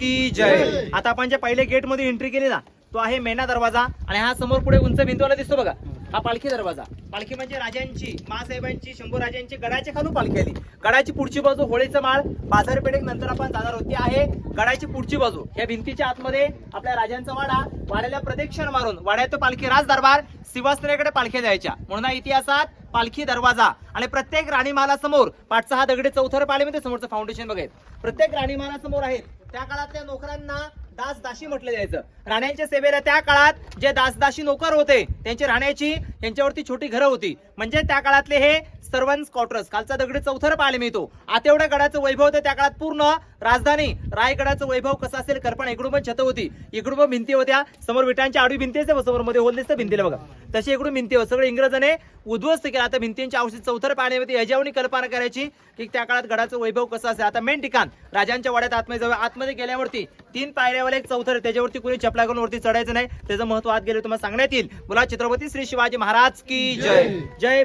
की जय. आता आपण ज्या पहिले गेटमध्ये एंट्री केली ना तो आहे मेना दरवाजा आणि हा समोर पुढे उंच भिंतवाला दिसतो बघा. हा पालखी दरवाजा. पालखी म्हणजे राजांची महासाहेबांची शंभू राजांची गडाच्या खालून पालखी आली. गडाची पुढची बाजू होळीचं माळ बाजारपेठेत नंतर आपण जाणार होती आहे. गडाची पुढची बाजू या भिंतीच्या आतमध्ये आपल्या राजांचा वाडा वाड्याला प्रदक्षिण मारून वाड्यात पालखी राज दरबार शिवास्त्रेकडे पालख्या द्यायच्या म्हणून इतिहासात पालखी दरवाजा आणि प्रत्येक राणीमाला समोर पाठचा हा दगडी चौथर पाळीमध्ये समोरचं फाउंडेशन बघेल. प्रत्येक राणीमाला समोर आहेत. त्या काळातल्या नोकरांना दास दाशी म्हटलं जायचं. राण्यांच्या सेवेला त्या काळात जे दासदाशी नोकर होते त्यांची राहण्याची यांच्यावरती छोटी घरं होती. म्हणजे त्या काळातले हे सर्वन्स क्वार्टर्स कालचा दगडी चौथर पाहायला मिळतो. आता एवढ्या गडाचं वैभव होतं त्या काळात पूर्ण राजधानी रायगडाचं वैभव कसं असेल कल्पना इकडून पण छत होती. इकडून पण भिंती होत्या समोर विटांच्या आडवी भिंती असते समोर मध्ये होल दिसतं भिंतीला बघा. तशी इकडून भिंती होत. सगळं इंग्रजाने उद्ध्वस्त केला. आता भिंतींच्या औषध चौथर पाण्यामध्ये यजावणी कल्पना करायची की त्या काळात गडाचं वैभव कसं असेल. आता मेन ठिकाण राजांच्या वाड्यात आतमध्ये जाऊ आतमध्ये गेल्यावरती तीन पायऱ्यावर एक चौथर त्याच्यावरती कुणी चपला करून वरती चढायचं नाही. त्याचं महत्त्व आत गेले तुम्हाला सांगण्यात येईल. बोला छत्रपती श्री शिवाजी महाराज की जय। जय।